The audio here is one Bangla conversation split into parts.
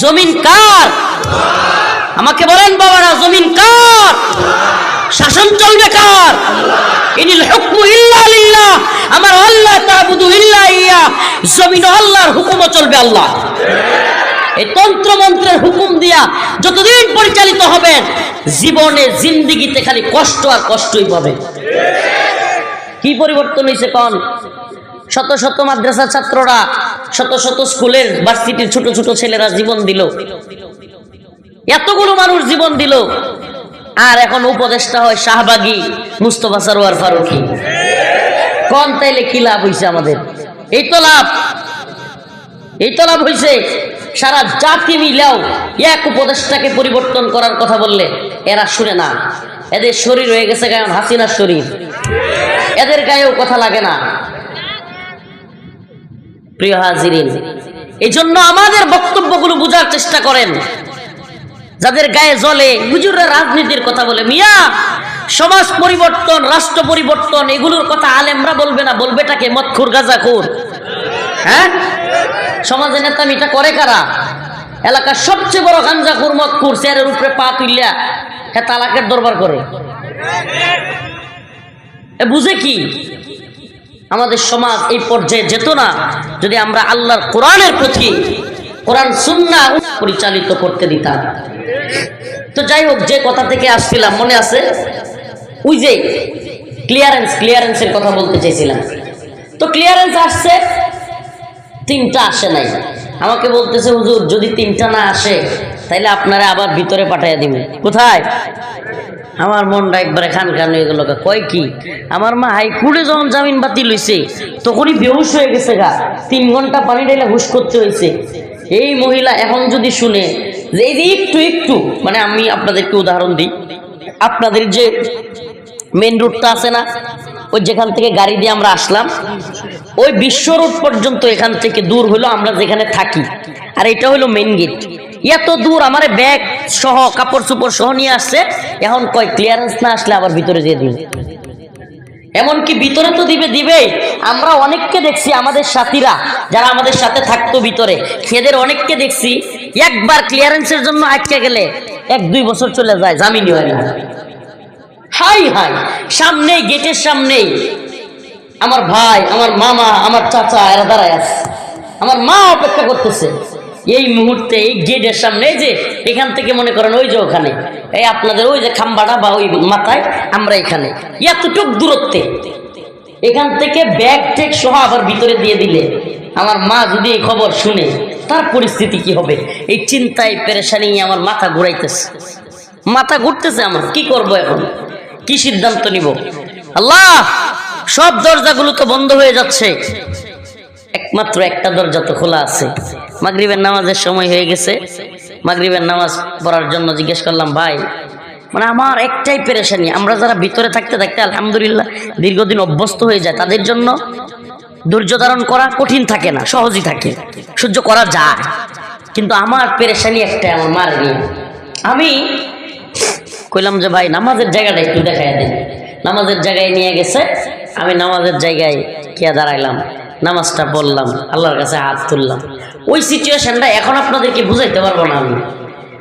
জমিন কার? আমাকে বলেন বাবারা, জমিন কার? শাসন চলবে কার? আমার আল্লাহ জমিন আল্লাহর হুকুমও চলবে আল্লাহ। এই তন্ত্র মন্ত্রের হুকুম দিয়া যতদিন পরিচালিত হবেন জীবনে, জিন্দিগিতে খালি কষ্ট আর কষ্টই পাবে। কি পরিবর্তন হয়েছে কন? শত শত মাদ্রাসা ছাত্ররা শত শত স্কুলের ভার্সিটির ছোট ছোট ছেলেরা জীবন দিল। এতগুলো মানুষ জীবন দিল। আর এখন উপদেষ্টা হয় শাহবাগী মুস্তফা সরোয়ার ফারুকি। কন তাইলে কি লাভ হয়েছে আমাদের? এই তো লাভ। এই তো লাভ হয়েছে সারা জাতি মিলাও এক উপদেষ্টাকে পরিবর্তন করার কথা বললে এরা শুনে না। এদের শরীর হয়ে গেছে গায়ন হাসিনার শরীর। এদের গায়েও কথা লাগে না। প্রিয় হাজিরিন এই জন্য আমাদের বক্তব্যগুলো বোঝার চেষ্টা করেন। যাদের গায়ে জলে হুজুররা রাজনীতির কথা বলে, মিয়া, সমাজ পরিবর্তন, রাষ্ট্র পরিবর্তন, এগুলোর কথা আলেমরা বলবে না, বলবে বলবেটাকে মৎখুর, গাজাখুর। হ্যাঁ? সমাজে নেতা মিটা করে কারা? এলাকার সবচেয়ে বড় গাঞ্জাখুর মৎখুর, চেয়ারের উপরে পা তুললা হ্যাঁ তালাকের দরবার করে। বুঝে কি? আমাদের সমাজ এই পর্যায়ে যেত না, যদি আমরা আল্লাহর কোরআনের প্রতি কোরআন সুন্না পরিচালিত করতে দিতাম। তো যাই হোক, যে কথা থেকে আসছিলাম, মনে আছে? ওই যে ক্লিয়ারেন্স ক্লিয়ারেন্সের কথা বলতে চাইছিলাম তো ক্লিয়ারেন্স আসছে, তিনটা আসে নাই। আমাকে বলতেছে, হুজুর, যদি তিনটা না আসে তাইলে আপনারা আবার ভিতরে পাঠাইয়া দিবেন কোথায়? আমার মনটা একবারে খান খান হয়ে গেল কয় কি? আমার মা হাইকোর্টে যখন জামিন বাতিল হয়েছে তখনই বেহুশ হয়ে গেছে গা। তিন ঘণ্টা পানি ঢেলে হুশ করতে হয়েছে এই মহিলা এখন যদি শুনে যে এই যে একটু একটু মানে আমি আপনাদেরকে উদাহরণ দিই। আপনাদের যে মেন রুটটা আছে না, ওই যেখান থেকে গাড়ি দিয়ে আমরা আসলাম, ওই বিশ্ব রোড পর্যন্ত এখান থেকে দূর হলো আমরা যেখানে থাকি। আর এটা হলো মেন গেট এত দূর আমার ব্যাগ সহ, কাপড় চোপড় সহ নিয়ে আসছে। এখন কয় ক্লিয়ারেন্স না আসলে আবার ভিতরে দিয়ে দিন এমনকি ভিতরে তো দিবে দিবে। আমরা অনেককে দেখছি, আমাদের সাথীরা, যারা আমাদের সাথে থাকতো ভিতরে সেদের অনেককে দেখছি, একবার ক্লিয়ারেন্সের জন্য আটকে গেলে এক, দুই বছর চলে যায় জামিনই হয় না। হাই হাই, সামনেই, গেটের সামনেই। আমার ভাই, আমার মামা, আমার চাচা, এরা দাঁড়ায় আছে। আমার মা অপেক্ষা করতেছে। এই মুহূর্তে এই গেটের সামনে যে এখান থেকে মনে করেন ওই যে ওখানে, এই আপনাদের ওই যে খাম্বাটা বা ওই মাথায় আমরা এখানে। এতটুক দূরত্বে এখান থেকে ব্যাগ টেক সহ আবার ভিতরে দিয়ে দিলে আমার মা যদি এই খবর শুনে, তার পরিস্থিতি কি হবে? এই চিন্তায় পেরেশানি আমার মাথা ঘুরাইতেছে। মাথা ঘুরতেছে আমার, কি করব এখন? কি সিদ্ধান্ত নিব? আল্লাহ, সব দরজাগুলো তো বন্ধ হয়ে যাচ্ছে। একমাত্র একটা দরজা তো খোলা আছে। মাগরিবের নামাজের সময় হয়ে গেছে। মাগরিবের নামাজ পড়ার জন্য জিজ্ঞেস করলাম, ভাই মানে আমার একটাই পেরেশানি, আমরা যারা ভিতরে থাকতে থাকতে আলহামদুলিল্লাহ দীর্ঘদিন অভ্যস্ত হয়ে যায়, তাদের জন্য ধৈর্য ধারণ করা কঠিন থাকে না, সহজই থাকে, সহ্য করা যায়। কিন্তু আমার পেরেশানি একটাই আমার মার নিয়ে। আমি কইলাম যে, ভাই, নামাজের জায়গাটা একটু দেখাই দেন। নামাজের জায়গায় নিয়ে গেছে, আমি নামাজের জায়গায় কে দাঁড়াইলাম। নামাজটা পড়লাম, আল্লাহর কাছে হাত তুললাম। ওই সিচুয়েশনটা এখন আপনাদেরকে বুঝাইতে পারব না আমি।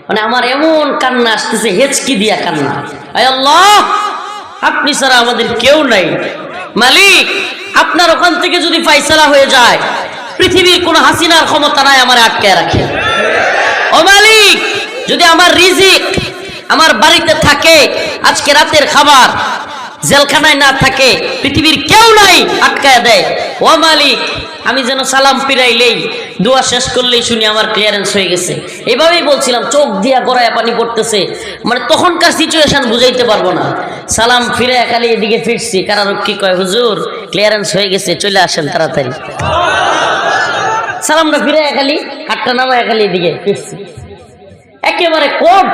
মানে আমার এমন কান্না আসতেছে, হেচকি দিয়া কান্না। আয় আল্লাহ, আপনি ছাড়া আমাদের কেউ নাই। মালিক, আপনার ওখান থেকে যদি ফাইসালা হয়ে যায়, পৃথিবীর কোনো হাসিনার ক্ষমতা নাই আমার আটকায় রাখে। ও মালিক, যদি আমার রিজিক আমার বাড়িতে থাকে, আজকে রাতের খাবার জেলখানায় না থাকে, পৃথিবীর কেউ নাই আটকায় দেয়। ও মালিক, আমি যেন সালাম ফিরাইলেই, দোয়া শেষ করলেই শুনি আমার ক্লিয়ারেন্স হয়ে গেছে। এভাবেই বলছিলাম, চোখ দিয়া গড়ায় পানি পড়তেছে। মানে তখনকার সিচুয়েশন বুঝাইতে পারব না। সালাম ফিরে খালি এদিকে ফিরছি, কারারক্ষী কয়, হুজুর ক্লিয়ারেন্স হয়ে গেছে, চলে আসেন তাড়াতাড়ি। সালামটা ফিরে খালি, হাতটা নামা খালি এদিকে ফিরছি। একেবারে কোট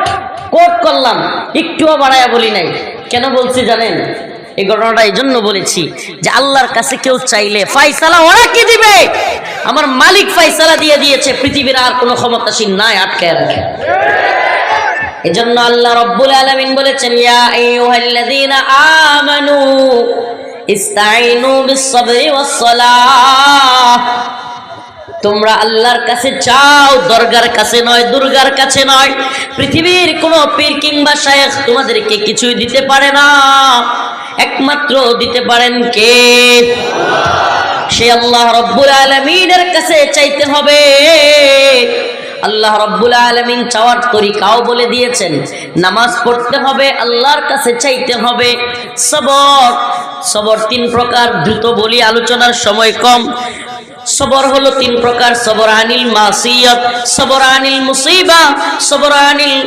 কোট করলাম, একটুও বাড়াইয়া বলি নাই। কেন বলছি জানেন? এই ঘটনাটা এই জন্য বলেছি যে আল্লাহর কাছে কেউ চাইলে ফাইসালা ওরা কি দিবে? আমার মালিক ফাইসালা দিয়ে দিয়েছে, পৃথিবীর আর কোনো ক্ষমতাসীন নাই আটকায় রাখে। এজন্য আল্লাহ রব্বুল আলামিন বলেছেন, ইয়া আমানু তোমরা আল্লাহর কাছে চাও, দরগার কাছে নয়, দুর্গার কাছে নয়। পৃথিবীর কোন পীর কিংবা শায়েখ তোমাদেরকে কিছুই দিতে পারে না। একমাত্র দিতে পারেন কে? সে আল্লাহ রব্বুল আলমিনের কাছে চাইতে হবে। আল্লাহ রব্বুল আলমিন চাওয়ার তরিকাও বলে দিয়েছেন, নামাজ পড়তে হবে, আল্লাহর কাছে চাইতে হবে। সবর সবর তিন প্রকার, দ্রুত বলি, আলোচনার সময় কম। সবর হলো তিন প্রকার, সবর আনিল মাসিয়ত, সবর আনিল মুসিবা, সবর আনিল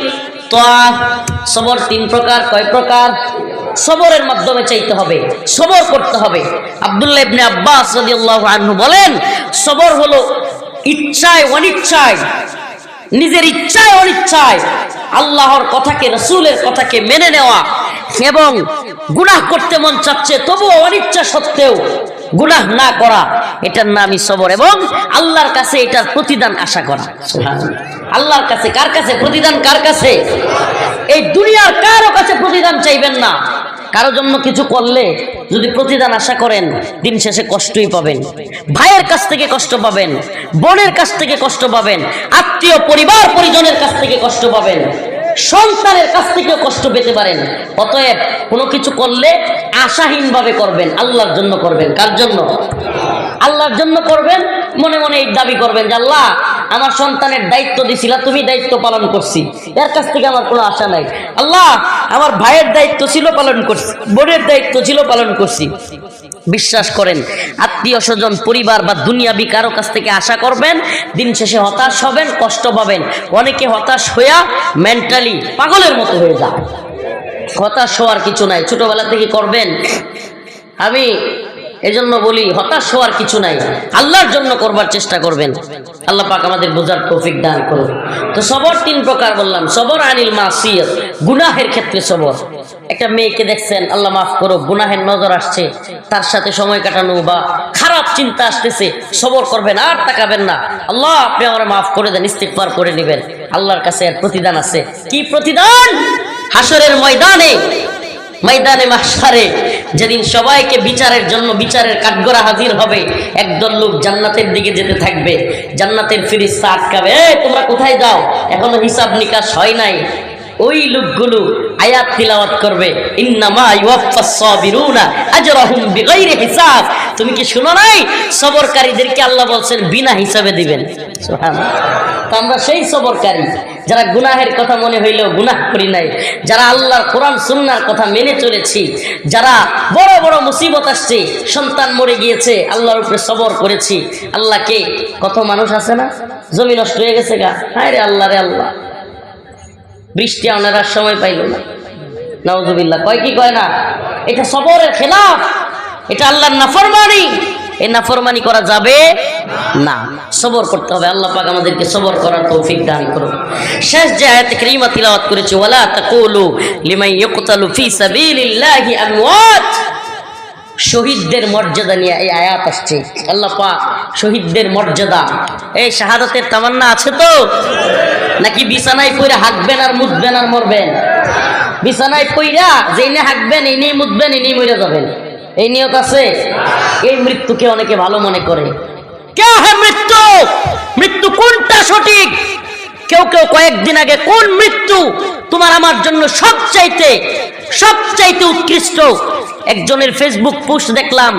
সবর তিন প্রকার, কয় প্রকার? সবরের মাধ্যমে চাইতে হবে, সবর করতে হবে। আব্দুল্লাহ ইবনে আব্বাস রাদিয়াল্লাহু আনহু বলেন, সবর হলো ইচ্ছায় অনিচ্ছায়, নিজের ইচ্ছায় অনিচ্ছায় আল্লাহর কথাকে, রসুলের কথাকে মেনে নেওয়া এবং গুনাহ করতে মন চাচ্ছে, তবুও অনিচ্ছা সত্ত্বেও গুনাহ না করা, এটার নামই সবর এবং আল্লাহর কাছে এটার প্রতিদান আশা করা। আল্লাহর কাছে কার কাছে প্রতিদান, কার কাছে? এই দুনিয়ার কারও কাছে প্রতিদান চাইবেন না। কারও জন্য কিছু করলে যদি প্রতিদান আশা করেন, দিন শেষে কষ্টই পাবেন। ভাইয়ের কাছ থেকে কষ্ট পাবেন, বোনের কাছ থেকে কষ্ট পাবেন, আত্মীয় পরিবার পরিজনের কাছ থেকে কষ্ট পাবেন। সন্তানের কাছ থেকেও কষ্ট পেতে পারেন। অতএব কোনো কিছু করলে আশাহীনভাবে করবেন, আল্লাহর জন্য করবেন। কার জন্য? আল্লাহর জন্য করবেন, মনে মনে এই দাবি করবেন যে, আল্লাহ, আমার সন্তানের দায়িত্ব দিছিলা তুমি দায়িত্ব পালন করছি। এর কাছ থেকে আমার কোনো আশা নাই। আল্লাহ, আমার ভাইয়ের দায়িত্ব ছিল পালন করছি, বোনের দায়িত্ব ছিল পালন করছি। বিশ্বাস করেন, আত্মীয় স্বজন, পরিবার বা দুনিয়াবি কারও কাছ থেকে আশা করবেন, দিন শেষে হতাশ হবেন, কষ্ট পাবেন। অনেকে হতাশ হইয়া মেন্টালি পাগলের মতো হয়ে যায় হতাশ হওয়ার কিছু নাই, ছোটবেলা থেকে করবেন। আমি এজন্য বলি, হতাশ হওয়ার কিছু নাই, আল্লাহর জন্য করবার চেষ্টা করবেন। আল্লাহ পাক আমাদের বোঝার তৌফিক দান করুন। তো সবর তিন প্রকার বললাম, সবর আনিল মাসিয়ত, গুনাহের ক্ষেত্রে সবর। একটা মেয়েকে দেখছেন আল্লাহ মাফ করো গুনাহের নজর আসছে তার সাথে সময় কাটানো বা খারাপ চিন্তা আসতেছে সবর করবেন আর তাকাবেন না। আল্লাহ আপনি আমার মাফ করে দেন ইস্তিকবার করে নেবেন। আল্লাহর কাছে এর প্রতিদান আছে। কি প্রতিদান? হাসরের ময়দানে ময়দানে মাসারে যেদিন সবাইকে বিচারের জন্য বিচারের কাঠগড়া হাজির হবে একদল লোক জান্নাতের দিকে যেতে থাকবে। জান্নাতের ফিরিস্তা আটকাবে "এই, তোমরা কোথায় যাও? এখনও হিসাব নিকাশ হয় নাই। ওই লোকগুলো আয়াত তিলাওয়াত করবে সাবিরুনা আজরাহুম বিগাইরি হিসাব। তুমি কি শুনো নাই? সবরকারীদেরকে আল্লাহ বিনা হিসাবে দিবেন। সুবহানাল্লাহ। তো আমরা সেই সবরকারী, যারা গুনাহের কথা মনে হইলেও গুনাহ করি নাই, যারা আল্লাহর কোরআন সুন্নার কথা মেনে চলেছি, যারা বড় বড় মুসিবত আসছে, সন্তান মরে গিয়েছে, আল্লাহর উপরে সবর করেছি, আল্লাহকে কত মানুষ আছে না? জমি নষ্ট হয়ে গেছে গা। হায় রে আল্লাহ রে আল্লাহ। বৃষ্টি আনার সময় পাইল না। নওজুবিল্লাহ কয় কি কয় না? এটা সবরের খেলাফ। এটা আল্লাহর নাফরমানি। এই নাফরমানি করা যাবে না। সবর করতে হবে। আল্লাহ পাক আমাদেরকে সবর করার তৌফিক দান করুন। শেষ যে আয়াতে কারীমা তিলাওয়াত করেছে, ওয়ালা তাকুলু লিমান ইয়কতালু ফি সাবিলিল্লাহি আমওয়াত। শহীদদের মর্যাদা নিয়ে এই আয়াত আসছে। আল্লাহ পাক শহীদদের মর্যাদা। এই শাহাদাতের তামান্না আছে তো? নাকি বিছানায় পইরা হাঁকবেন আর মুতবেন আর মরবেন? বিছানায় পইরা যেই নিয়ে হাঁকবেন এই নিয়ে মুতবেন এই নিয়ে মরে যাবেন। এই নিয়ত আছে? এই মৃত্যুকে অনেকে ভালো মনে করে। কে হে মৃত্যু? মৃত্যু কোনটা সঠিক? কেউ কেউ কয়েকদিন আগে, কোন মৃত্যু তোমার আমার জন্য সবচাইতে সবচাইতে উৎকৃষ্ট? একজনের ফেসবুক পোস্ট দেখলাম,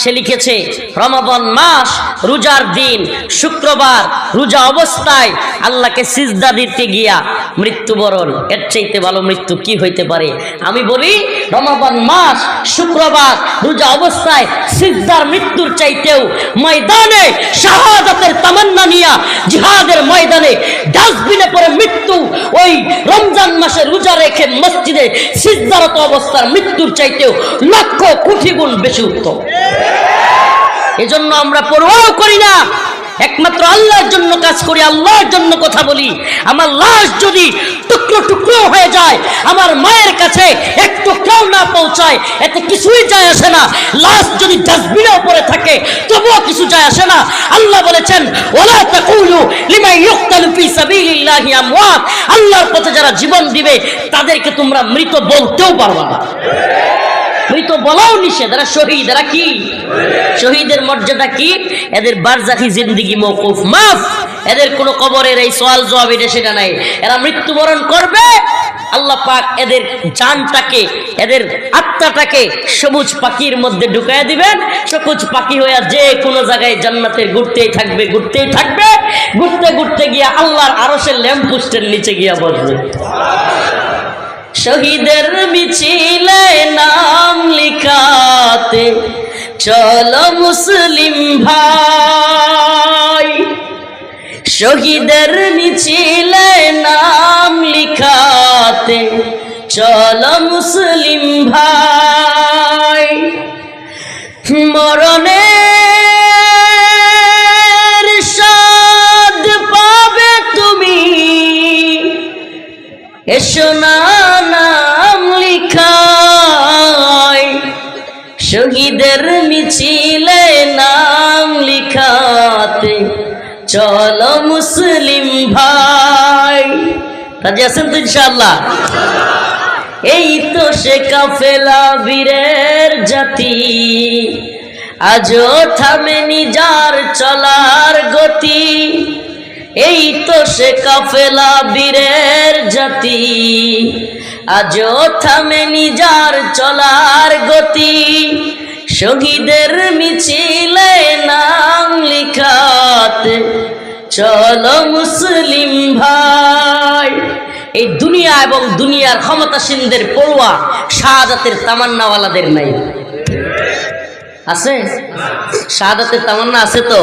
সে লিখেছে রমাবন মাস, রোজার দিন, শুক্রবার, রোজা অবস্থায় আল্লাহকে সিজদা দিতে গিয়া মৃত্যুবরণ। এর চাইতে ভালো মৃত্যু কি হইতে পারে? আমি বলি রমাবন মাস, শুক্রবার, রোজা অবস্থায় সিজদার মৃত্যুর চাইতেও ময়দানে শাহাদাতের তামান্না নিয়া জিহাদের ময়দানে ডাস্টবিনে পড়ে মৃত্যু, ওই রমজান মাসে রোজা রেখে মসজিদে সিজদারত অবস্থার মৃত্যুর চাইতেও লক্ষ কোটি গুণ বেশি উত্তম। এজন্য আমরা পরোয়াও করি না। একমাত্র আল্লাহর জন্য কাজ করি, আল্লাহর জন্য কথা বলি। আমার লাশ যদি টুকরো টুকরো হয়ে যায়, আমার মায়ের কাছে এক টুকরাও না পৌঁছায়, এতে কিছুই যায় আসে না। লাশ যদি ডাস্টবিনে উপরে থাকে, তবুও কিছু যায় আসে না। আল্লাহ বলেছেন ওলা আমওয়াত। আল্লাহর পথে যারা জীবন দিবে, তাদেরকে তোমরা মৃত বলতেও পারবা না। তো বলাও নিষেধ, এরা শহীদ, এরা কি? শহীদের মর্যাদা কি? এদের বারজাখি জিন্দিগি মৌকুফ মাফ! এদের কোনো কবরের এই সওয়াল জবাব এটা সেটা নাই। এরা মৃত্যুবরণ করবে, আল্লাহ পাক এদের জানটাকে, এদের আত্মাটাকে সবুজ পাখির মধ্যে ঢুকায় দিবেন। সবুজ পাখি হইয়া যে কোনো জায়গায় জান্নাতে ঘুরতেই থাকবে ঘুরতেই থাকবে। ঘুরতে ঘুরতে গিয়া আল্লাহর আরশের ল্যাম্প পোস্টের নিচে গিয়া বসবে। শহীদের নাম লিখাতে চলো মুসলিম ভাই, শহীদের মিছিলে নাম লিখাতে। চলো মুসলিম ভাই স্বাদ পাবে তুমি। এসো লিখাতে চলো মুসলিম ভাই। রাজি আছেন তো ইনশাআল্লাহ? এই তো সে কাফেলা বীরের জাতি। আজও থামেনি যার চলার গতি। এই তো সে কাফেলা বীরের জাতি। আজও থামেনি যার চলার গতি। শহীদের মিছিলে নাম লিখাতে, চলো মুসলিম ভাই। এই দুনিয়া এবং দুনিয়ার ক্ষমতাসীনদের পড়ুয়া, শাহাদাতের তামান্নাওয়ালাদের নাই। আছে? শাহাদাতের তামান্না আছে তো?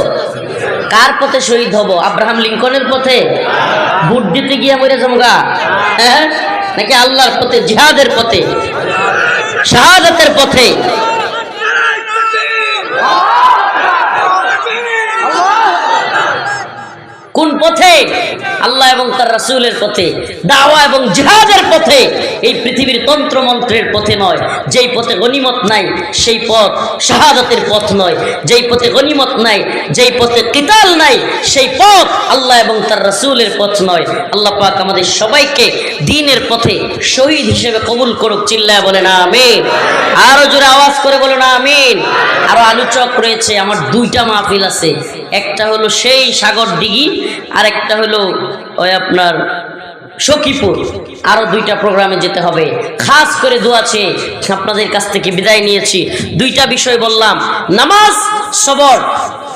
কার পথে শহীদ হব? আব্রাহাম লিঙ্কনের পথে? ভোট দিতে গিয়ে মরে জমগা হ্যাঁ? নাকি আল্লাহর পথে, জিহাদের পথে? শাহাদাতের পথে? পথে। আল্লাহ এবং তার রাসূলের পথে, দাওয়া এবং জিহাদের পথে, এই পৃথিবীর তন্ত্র মন্ত্রের পথে নয়, যেই পথে গনিমত নাই, সেই পথ শাহাদাতের পথ নয়, যেই পথে গনিমত নাই, যেই পথে কিতাল নাই, সেই পথ আল্লাহ এবং তার রাসূলের পথ নয়। আল্লাহ পাক আমাদের সবাইকে দিনের পথে শহীদ হিসেবে কবুল করুক, চিল্লায় বলে না আমিন। আরও জোরে আওয়াজ করে বলে না আমিন। আরও আলোচক রয়েছে, আমার দুইটা মাহফিল আছে। একটা হলো সেই সাগর দিঘি আর একটা হলো ওই আপনার সখীপুর, আরও দুইটা প্রোগ্রামে যেতে হবে। খাস করে দোয়াছে আপনাদের কাছ থেকে বিদায় নিয়েছি। দুইটা বিষয় বললাম। নামাজ, সবর,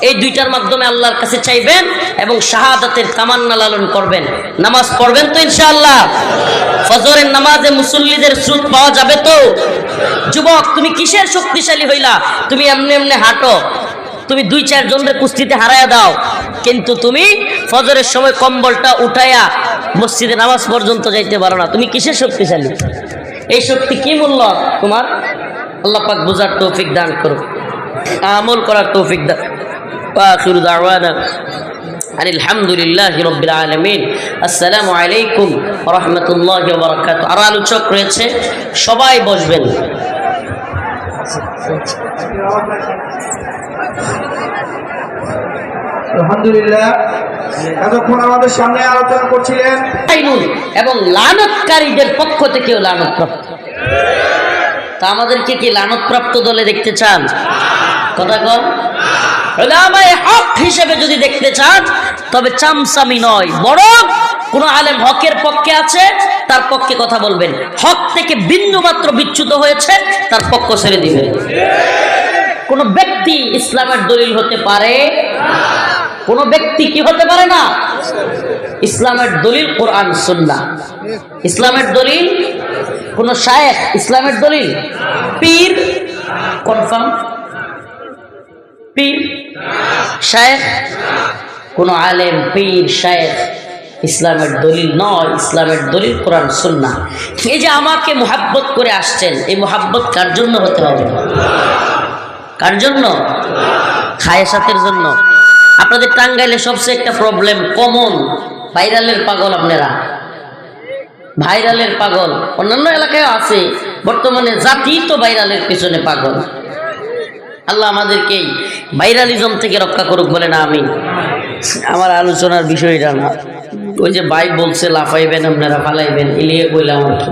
এই দুইটার মাধ্যমে আল্লাহর কাছে চাইবেন এবং শাহাদাতের তামান্না লালন করবেন। নামাজ পড়বেন তো ইনশাআল্লাহ? ফজরের নামাজে মুসল্লিদের স্রোত পাওয়া যাবে তো? যুবক, তুমি কিসের শক্তিশালী হইলা? তুমি এমনি এমনি হাঁটো। তুমি দুই চার জনের কুস্তিতে হারায়া দাও কিন্তু তুমি ফজরের সময় কম্বলটা উঠাইয়া মসজিদে নামাজ পর্যন্ত যাইতে পারো না তুমি কিসের শক্তিশালী এই শক্তি কি মূল্য তোমার আল্লাহ পাক বুঝার তৌফিক দান করো আমল করার তৌফিক দান وآخر دعوانا أن الحمد لله رب العالمين السلام عليكم ورحمة الله وبركاته আর আলোচক রয়েছে সবাই বসবেন পক্ষ তা আমাদেরকে দলে দেখতে চান? কথা হক হিসেবে যদি দেখতে চান, তবে চামচামি নয়, বরং কোন আলেম হকের পক্ষে আছে, তার পক্ষে কথা বলবেন। হক থেকে বিন্দু মাত্র বিচ্যুত হয়েছে, তার পক্ষ ছেড়ে দিবেন। কোন ব্যক্তি ইসলামের দলিল হতে পারে? কোন ব্যক্তি কি হতে পারে না? ইসলামের দলিল কোরআন সুন্না ইসলামের দলিল কোন শায়েখ, ইসলামের দলিল? পীর কনফার্ম পীর, শায়েখ? কোন আলেম, পীর, শায়েখ ইসলামের দলিল নয়। ইসলামের দলিল কোরআন সুন্না এই যে আমাকে মোহাব্বত করে আসছেন, এই মোহাব্বত কার জন্য হতে হবে? কার জন্য? খায়েসাতের জন্য। আপনাদের টাঙ্গাইলে সবচেয়ে একটা প্রবলেম কমন ভাইরালের পাগল আপনারা। ভাইরালের পাগল। অন্যান্য এলাকায় আছে, বর্তমানে জাতি তো ভাইরালের পেছনে পাগল। আল্লাহ আমাদেরকে ভাইরালিজম থেকে রক্ষা করুক বলে না আমি আমার আলোচনার বিষয়টা না। ওই যে ভাই বলছে, লাফাইবেন, আপনারা ফালাইবেন এলিয়ে কইলাম আর কি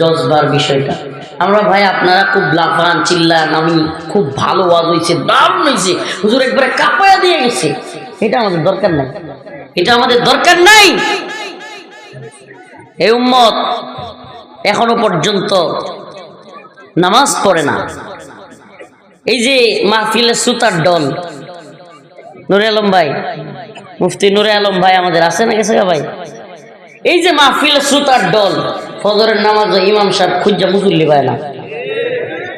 জজবার বিষয়টা। আমরা ভাই, আপনারা খুব লাফান, চিল্লান, আমি খুব ভালো ওয়াজ হয়েছে দাম হয়েছে হুজুর একবারে কাপায়া দিয়ে গেছে। এটা আমাদের দরকার নাই। এটা আমাদের দরকার নাই। এই উম্মত এখনও পর্যন্ত নামাজ পড়ে না। এই যে মাহফিলের সুতার দল। নুরে আলম ভাই, মুফতি নুরে আলম ভাই আমাদের আছে না গেছে ভাই? এই যে মাহফিলের সুতার দল, ফজরের নামাজ ইমাম সাহেব খুঁজা মুসল্লি পায় না।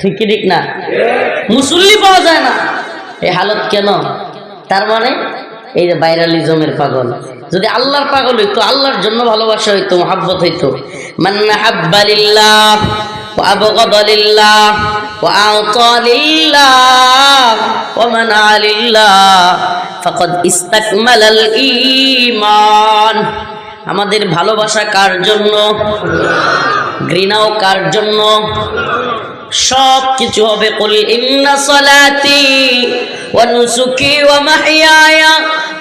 ঠিক কি ঠিক না? মুসল্লি পাওয়া যায় না। এই হালত কেন? তার মানে এই যে বাইরালিজমের পাগল। যদি আল্লাহর পাগল হইতো, আল্লাহর জন্য ভালোবাসা হইতো, মহাব্বত হইতো। মান্না হাব্বালিল্লাহ আবগদলিল্লাহ وأعطى لله ومنع لله فقد استكمل الإيمان আমাদের ভালোবাসা কার জন্য ঘৃণাও কার জন্য সব কিছু হবে কুল ইন্না সলাতি ওয়া নুসুকি ওয়া মাহইয়ায়া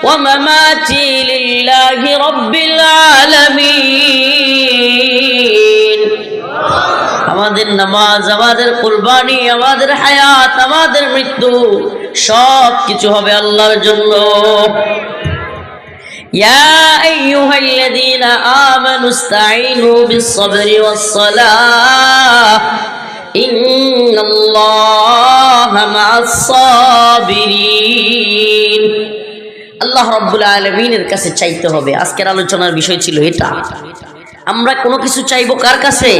ওয়া মামাতি লিল্লাহি রাব্বিল আলামিন আমাদের নামাজ আমাদের কুরবানি আমাদের হায়াত আমাদের মৃত্যু সব কিছু হবে আল্লাহর জন্য يا أيها الذين آمنوا استعينوا بالصبر والصلاة إن الله مع الصابرين আল্লাহ রব্বুল আলমিনের কাছে চাইতে হবে আজকের আলোচনার বিষয় ছিল এটা আমরা কোনো কিছু চাইব কার কাছে?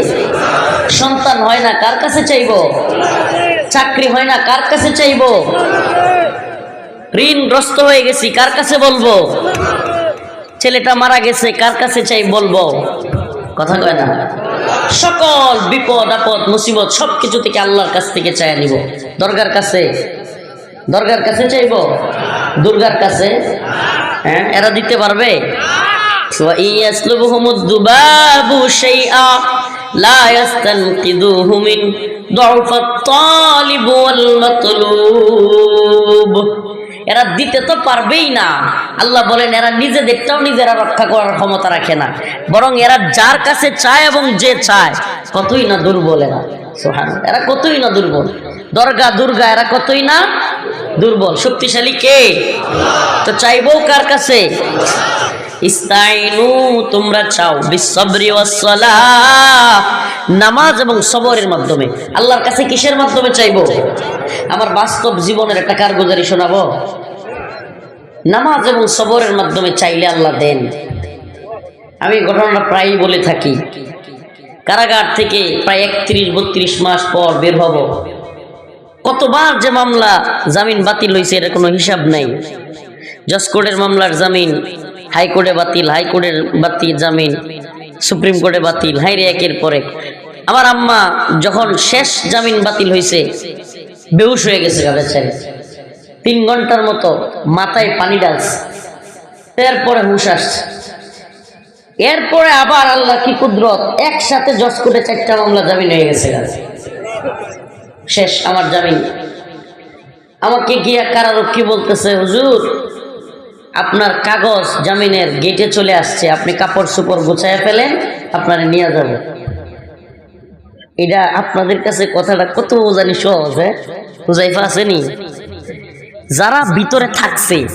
সন্তান হয় না, কার কাছে চাইব? চাকরি হয় না, কার কাছে চাইব? ঋণগ্রস্ত হয়ে গেছি, কার কাছে বলব? ছেলেটা মারা গেছে, কার কাছে চাই বলব? কথা কয় না। সকল বিপদ, আপদ, মুসিবত সব কিছু থেকে আল্লাহর কাছ থেকে চাই নিব। দরগার কাছে? দরগার কাছে চাইব? দুর্গার কাছে? হ্যাঁ এরা দিতে পারবে? وإن يسلبهم الذباب شيئا لا يستنقذوه من ضعف الطالب والمطلوب এরা দিতে তো পারবেই না আল্লাহ বলেন এরা নিজেদেরটাও নিজেরা রক্ষা করার ক্ষমতা রাখে না বরং এরা যার কাছে চায় এবং যে চায় কতই না দুর্বল এরা সোহান এরা কতই না দুর্বল দর্গা দুর্গা এরা কতই না দুর্বল শক্তিশালী কে তো চাইবো কার কাছে ইস্তাইনু, তোমরা চাও ওয়াসসালাহ, নামাজ এবং সবরের মাধ্যমে। আল্লাহর কাছে কিসের মাধ্যমে চাইব? আমার বাস্তব জীবনের একটা কারগুজারি শোনাবো। নামাজ এবং সবরের মাধ্যমে চাইলে আল্লাহ দেন। আমি ঘটনাটা প্রায়ই বলে থাকি। কারাগার থেকে প্রায় একত্রিশ, বত্রিশ মাস পর বের হব। কতবার যে মামলা জামিন বাতিল হয়েছে এর কোনো হিসাব নাই। জজ কোর্টের মামলার জামিন হাইকোর্টে বাতিল, হাইকোর্টের বাতিল জামিন, সুপ্রিম কোর্টে বাতিল হাইরে একের পরে আমার আম্মা যখন শেষ জামিন বাতিল হয়েছে বেহুশ হয়ে গেছে বেচারি। তিন ঘণ্টার মতো মাথায় পানি ডালছে এরপরে হুশ আসছে। এরপরে আবার আল্লাহ কি কুদরত, একসাথে জজ কোর্টে চারটা মামলা জামিন হয়ে গেছে শেষ আমার জামিন। আমাকে গিয়া কারারক্ষী বলতেছে, হুজুর আপনার কাগজ জামিনের গেটে চলে আসছে, আপনি কাপড় চোপড় গুছাইয়া ফেলেন, আপনারা নিয়ে যাবে। এটা আপনাদের কাছে কথাটা কত জানি সহজ হ্যাঁ? হুজাইফা আসেনি যারা ভিতরে থাকছে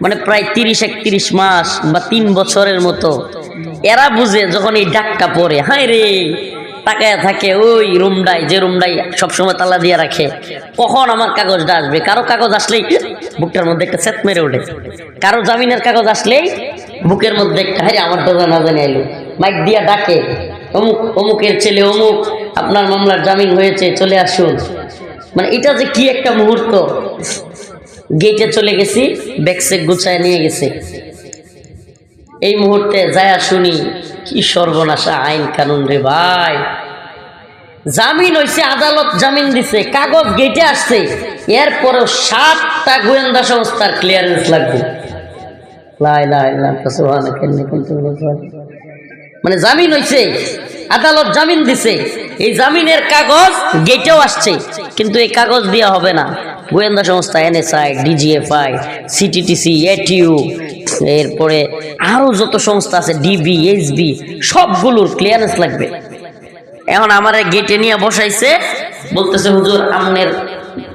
মানে প্রায় তিরিশ, একত্রিশ মাস বা তিন বছরের মতো, এরা বুঝে যখন এই ডাকটা পড়ে, হায় রে! তাকায় থাকে, ওই রুমডাই যে রুমডাই সবসময় তালা দিয়ে রাখে। কখন আমার কাগজটা আসবে? কারও কাগজ আসলেই বুকটার মধ্যে একটা সেট মেরে ওঠে। কারও জামিনের কাগজ আসলেই বুকের মধ্যে একটা হারে আমার দাদা না জানি আইলো। মাইক দিয়া ডাকে, অমুক, অমুকের ছেলে, অমুক, আপনার মামলার জামিন হয়েছে, চলে আসুন। মানে এটা যে কি একটা মুহূর্ত। গেটে চলে গেছি ব্যাগসে গুছায় নিয়ে গেছে। এই মুহূর্তে যায়া শুনি, কি সর্বনাশা আইন কানুন রে ভাই। জামিন হইছে, আদালত জামিন দিছে, কাগজ গেটে আসছে, এরপরেও সাতটা গোয়েন্দা সংস্থার ক্লিয়ারেন্স লাগবে। মানে জামিন হইছে, আদালত জামিন দিছে, এই জামিনের কাগজ গেটেও আসছে, কিন্তু এই কাগজ দেওয়া হবে না। গোয়েন্দা সংস্থা এনএসআই ডিজিএফআই সিটিটিসি এটিইউ এরপরে আরও যত সংস্থা আছে ডিবি এইচবি সবগুলোর ক্লিয়ারেন্স লাগবে। এখন আমার গেটে নিয়ে বসাইছে, বলতেছে, হুজুর আমনের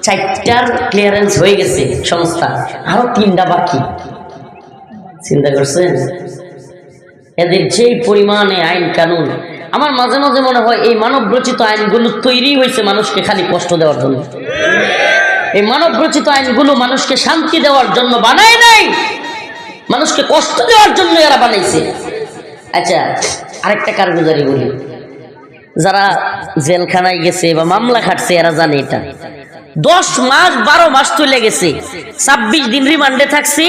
চারটার ক্লিয়ারেন্স হয়ে গেছে সংস্থা, আরও তিনটা বাকি। চিন্তা করছেন? এদের যেই পরিমাণে আইন কানুন, আমার মাঝে মাঝে মনে হয় এই মানব রচিত আইনগুলো তৈরি হয়েছে মানুষকে খালি কষ্ট দেওয়ার জন্য। এই মানব রচিত আইনগুলো মানুষকে শান্তি দেওয়ার জন্য বানায় নাই। মানুষকে কষ্ট দেওয়ার জন্য এরা বানাইছে। আচ্ছা আরেকটা কারগুজারি বলি। যারা জেলখানায় গেছে বা মামলা খাটছে, এরা জানে এটা। দশ মাস, বারো মাস চলে গেছে। ছাব্বিশ দিন রিমান্ডে থাকছি।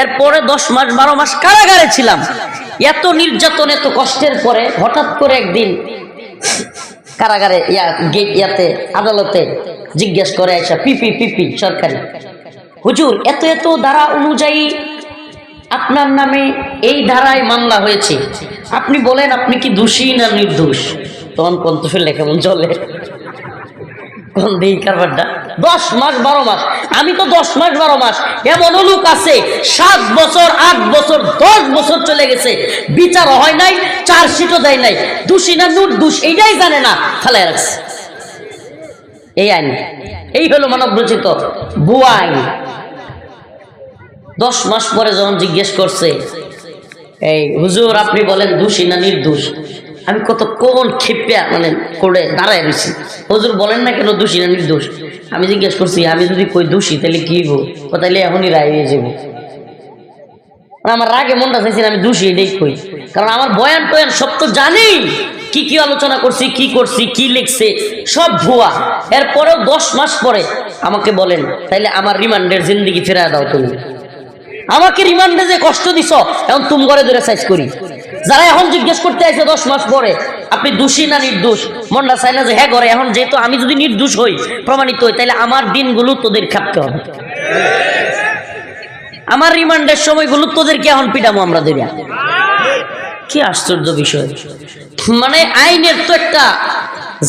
এরপরে দশ মাস, বারো মাস কারাগারে ছিলাম। এত নির্যাতন, এত কষ্টের পরে হঠাৎ করে একদিন কারাগারে ইয়া, গেট ইয়াতে, আদালতে জিজ্ঞেস করে আইসা, পিপি পিপি, সরকারি। হুজুর, এত এত ধারা অনুযায়ী আপনার নামে এই ধারায় মামলা হয়েছে। আপনি বলেন, আপনি কি দোষী না নির্দোষ? তখন কন্তফেলে কেমন চলে। দশ বারো মাস। আমি তো দশ বারো মাস। এমন লোক আছে, সাত বছর, আট বছর, দশ বছর চলে গেছে। বিচার হয় নাই দেয় নাই। দোষী না নির্দোষ, এইটাই জানে না। এই আইন। এই হলো মানব রচিত ভুয়া আইন। দশ মাস পরে যখন জিজ্ঞেস করছে, এই হুজুর, আপনি বলেন দোষী না নির্দোষ? আমি কত কোন ক্ষেপিয়া মানে করে দাঁড়ায় রয়েছি হুজুর বলেন না কেন দোষী না নির্দোষ? আমি জিজ্ঞেস করছি, আমি যদি কই দোষী, তাহলে কি হইব? ও তাহলে এখনই রায় হয়ে যাব আমার রাগে মনটা চাইছি আমি দোষী এটাই কই? কারণ আমার বয়ান টয়ান সব তো জানি। কি কি আলোচনা করছি, কি করছি, কি লিখছে, সব ভুয়া। এরপরেও দশ মাস পরে আমাকে বলেন, তাইলে আমার রিমান্ডের জিন্দিগি ফেরায় দাও তুমি। আমাকে রিমান্ডে যে কষ্ট দিছ, এখন তুম করে ধরে সাইজ করি। যারা এখন জিজ্ঞেস করতে আসে দশ মাস পরে, আপনি দোষী না নির্দোষ? মনটা চাই না যে হ্যাঁ করে এখন যেহেতু আমি যদি নির্দোষ হই, প্রমাণিত হই তাহলে আমার দিনগুলো তোদের খাপতে হবে। আমার রিমান্ডের সময়গুলো তোদেরকে এখন পিটামো আমরা দেবে কি আশ্চর্য বিষয়। মানে আইনের তো একটা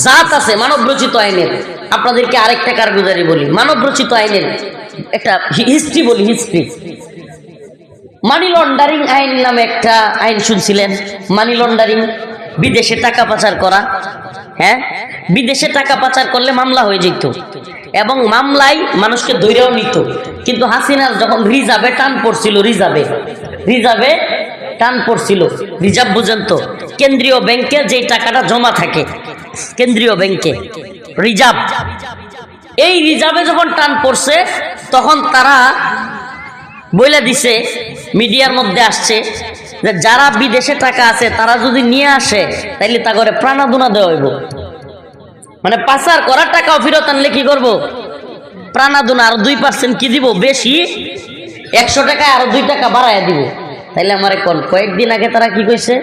জাত আছে মানব রচিত আইনের। আপনাদেরকে আরেকটা কারগুজারি বলি। মানব রচিত আইনের একটা হিস্ট্রি বলি, হিস্ট্রি। মানি লন্ডারিং আইন নামে একটা আইন শুনছিলেন? মানি লন্ডারিং বিদেশে টাকা পাচার করা। হ্যাঁ? বিদেশে টাকা পাচার করলে মামলা হয়ে যেত। এবং মামলায় মানুষকে ধৈর্যও নিত। কিন্তু হাসিনার যখন রিজার্ভে টান পড়ছিল, রিজার্ভে রিজার্ভে টান পড়ছিল, রিজার্ভ বুঝেন তো কেন্দ্রীয় ব্যাংকে যে টাকাটা জমা থাকে, কেন্দ্রীয় ব্যাংকে, রিজার্ভ, এই রিজার্ভে যখন টান পড়ছে, তখন তারা বইলা দিছে মিডিয়ার মধ্যে আসছে যে যারা বিদেশে টাকা আছে, তারা যদি নিয়ে আসে, তাইলে তা করে প্রাণাদুনা দেওয়া হইব। মানে পাচার করার টাকাও ফেরত আনলে কি করব? প্রাণাদুনা আর দুই পার্সেন্ট কি দিব? বেশি একশো টাকায় আরও দুই টাকা বাড়ায় দিব। তাইলে আমার কোন, কয়েকদিন আগে তারা কি কইছে?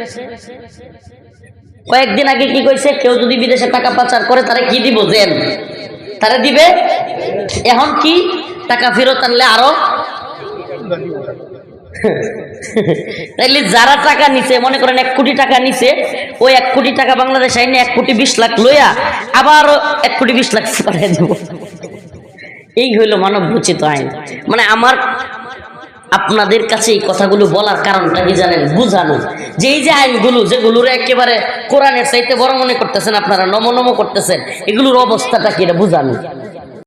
কয়েকদিন আগে কি কইছে? কেউ যদি বিদেশে টাকা পাচার করে, তারা কি দিব? জেল। তারা দিবে। এখন কি? টাকা ফেরত আনলে আরও তাইলে যারা টাকা নিছে, মনে করেন এক কোটি টাকা নিছে, ওই এক কোটি টাকা বাংলাদেশ আইনে এক কোটি বিশ লাখ লইয়া আবার এক কোটি বিশ লাখ পাঠিয়ে দেব। এই হইল মানব রচিত আইন। মানে আমার, আপনাদের কাছে এই কথাগুলো বলার কারণটা কি জানেন? বুঝানো। যে এই যে আইনগুলো যেগুলোর একেবারে কোরআনের চাইতে বড় মনে করতেছেন, আপনারা নম নম করতেছেন, এগুলোর অবস্থাটা কি এটা বুঝানো?